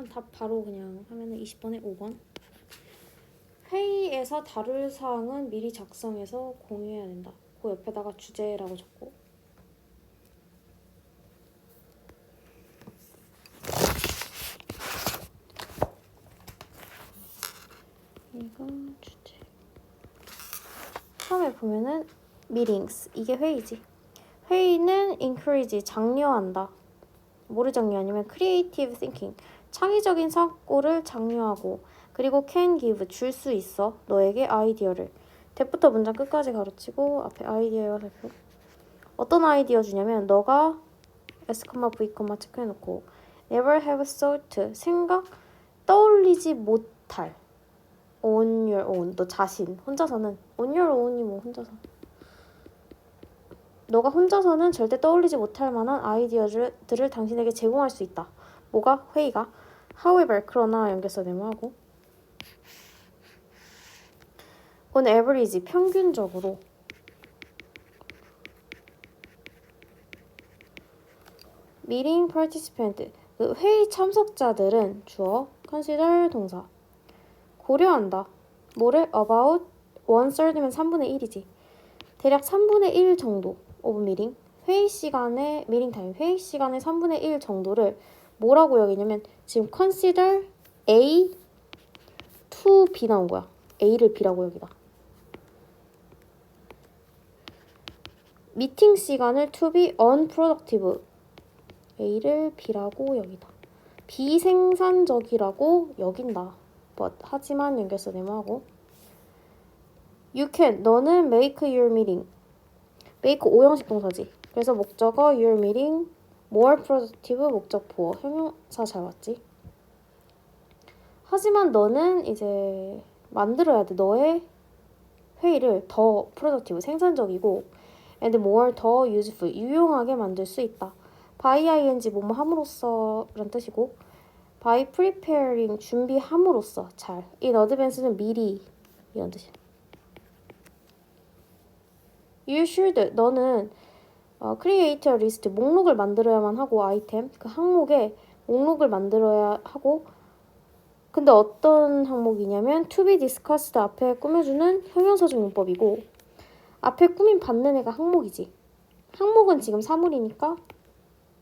일단 답 바로 그냥 하면은 20번에 5번. 회의에서 다룰 사항은 미리 작성해서 공유해야 된다. 그 옆에다가 주제라고 적고. 이거 주제. 처음에 보면은 meetings 이게 회의지. 회의는 encourage 장려한다. 뭐를 장려하냐면 creative thinking 창의적인 사고를 장려하고 그리고 can give 줄 수 있어 너에게 아이디어를 대부터 문장 끝까지 가르치고 앞에 아이디어 살펴 어떤 아이디어 주냐면 너가 s, v, 체크해놓고 never have thought 생각 떠올리지 못할 on your own 너 자신 혼자서는 on your own이 뭐 혼자서 너가 혼자서는 절대 떠올리지 못할 만한 아이디어들을 당신에게 제공할 수 있다. 뭐가? 회의가. However, 그러나 연결서 네모하고 on average, 평균적으로 meeting participant, 그 회의 참석자들은 주어, consider 동사 고려한다. 뭐를? about one third면 3분의 1이지. 대략 3분의 1 정도 오브 미팅 회의 시간에 미팅 타임 회의 시간의 3분의 1 정도를 뭐라고 여기냐면 지금 consider A to B 나온 거야. A를 B라고 여기다. 미팅 시간을 to be unproductive A를 B라고 여기다. 비생산적이라고 여긴다. but 하지만 연결서 네모하고 You can 너는 make your meeting make 오형식 동사지. 그래서 목적어 your meeting more productive 목적 보어 형용사 잘 왔지. 하지만 너는 이제 만들어야 돼. 너의 회의를 더 productive 생산적이고 and more 더 useful 유용하게 만들 수 있다. by ing 뭐뭐 함으로써 라는 뜻이고 by preparing 준비함으로써 잘 in advance는 미리 이런 뜻이야. You should 너는 어, a list 목록을 만들어야만 하고 아이템. 그 항목에 목록을 만들어야 하고. 근데 어떤 항목이냐면 to be discussed 앞에 꾸며주는 형용사적 용법이고 앞에 꾸민 받는 애가 항목이지. 항목은 지금 사물이니까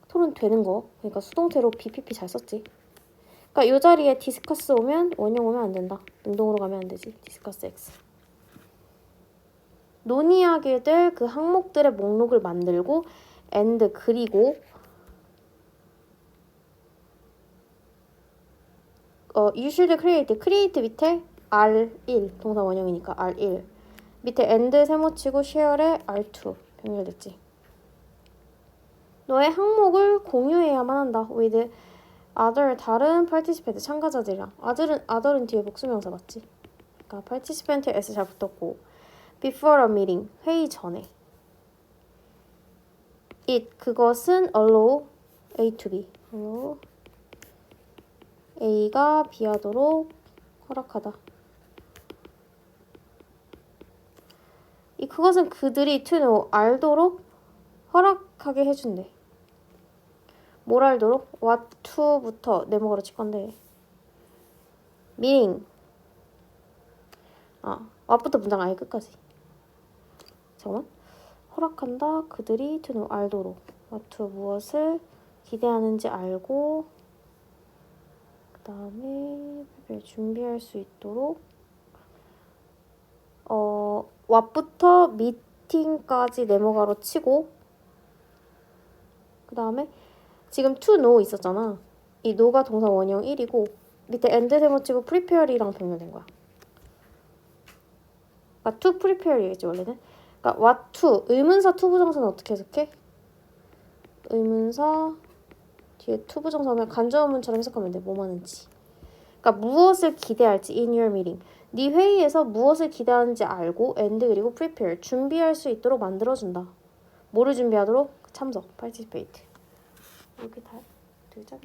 토론 되는 거. 그러니까 수동태로 BPP 잘 썼지. 그러니까 이 자리에 discuss 오면 원형 오면 안 된다. 능동으로 가면 안 되지. discuss x 논의하게 될 그 항목들의 목록을 만들고 and 그리고 어, you should create, create 밑에 R1 동사 원형이니까 R1 밑에 and 세모치고 share에 R2 병렬됐지. 너의 항목을 공유해야만 한다. with other 다른 participant 참가자들이랑. other은, other은 뒤에 복수명사 맞지? 그러니까 participant에 s 잘 붙었고 before a meeting 회의 전에. It 그것은 allow A to B. allow A가 B하도록 허락하다. 이 그것은 그들이 to know 알도록 허락하게 해준대. 뭘 알도록? what to부터 네모가로 칠 건데. meeting. 아 what부터 문장 아예 끝까지 잠깐만. 허락한다. 그들이 know 알도록. what 무엇을 기대하는지 알고 그 다음에 준비할 수 있도록 어 what부터 미팅까지 네모가로 치고 그 다음에 지금 to know 있었잖아. 이 know가 동사 원형 1이고 밑에 and 세모 치고 prepare이랑 병렬된 거야. to prepare이겠지 원래는. 그러니까 what 의문사 to 부정사는 어떻게 해석해? 의문사 뒤에 to 부정사면 간접문처럼 해석하면 돼. 뭐 하는지. 그러니까 무엇을 기대할지 in your meeting. 네 회의에서 무엇을 기대하는지 알고 and 그리고 prepare 준비할 수 있도록 만들어 준다. 뭐를 준비하도록? 참석, participate. 이렇게 다 들잖아.